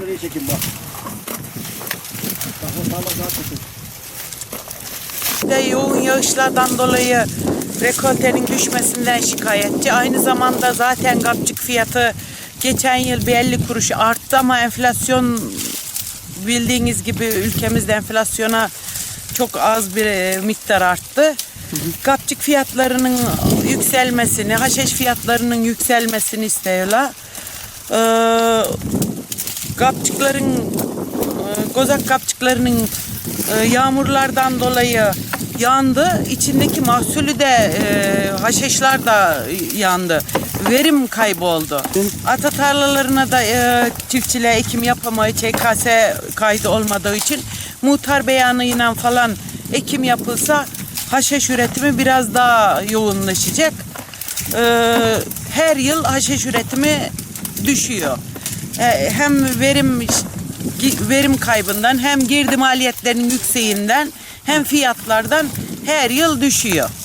şuraya çekin bak. Bak o tarla daha kötü. de yoğun yağışlardan dolayı rekoltenin düşmesinden şikayetçi. Aynı zamanda zaten kapçık fiyatı geçen yıl bir 50 kuruş arttı ama enflasyon bildiğiniz gibi ülkemizde enflasyona çok az bir e, miktar arttı. Kapçık fiyatlarının yükselmesini, haşhaş fiyatlarının yükselmesini istiyorlar. Ee, kapçıkların e, gozak kapçıklarının e, yağmurlardan dolayı yandı. İçindeki mahsulü de e, haşhaşlar da yandı. Verim kaybı oldu. Ata tarlalarına da e, ekim yapamayı ÇKS kaydı olmadığı için muhtar beyanıyla falan ekim yapılsa haşhaş üretimi biraz daha yoğunlaşacak. E, her yıl haşhaş üretimi düşüyor. E, hem verim verim kaybından hem girdi maliyetlerinin yükseğinden hem fiyatlardan her yıl düşüyor.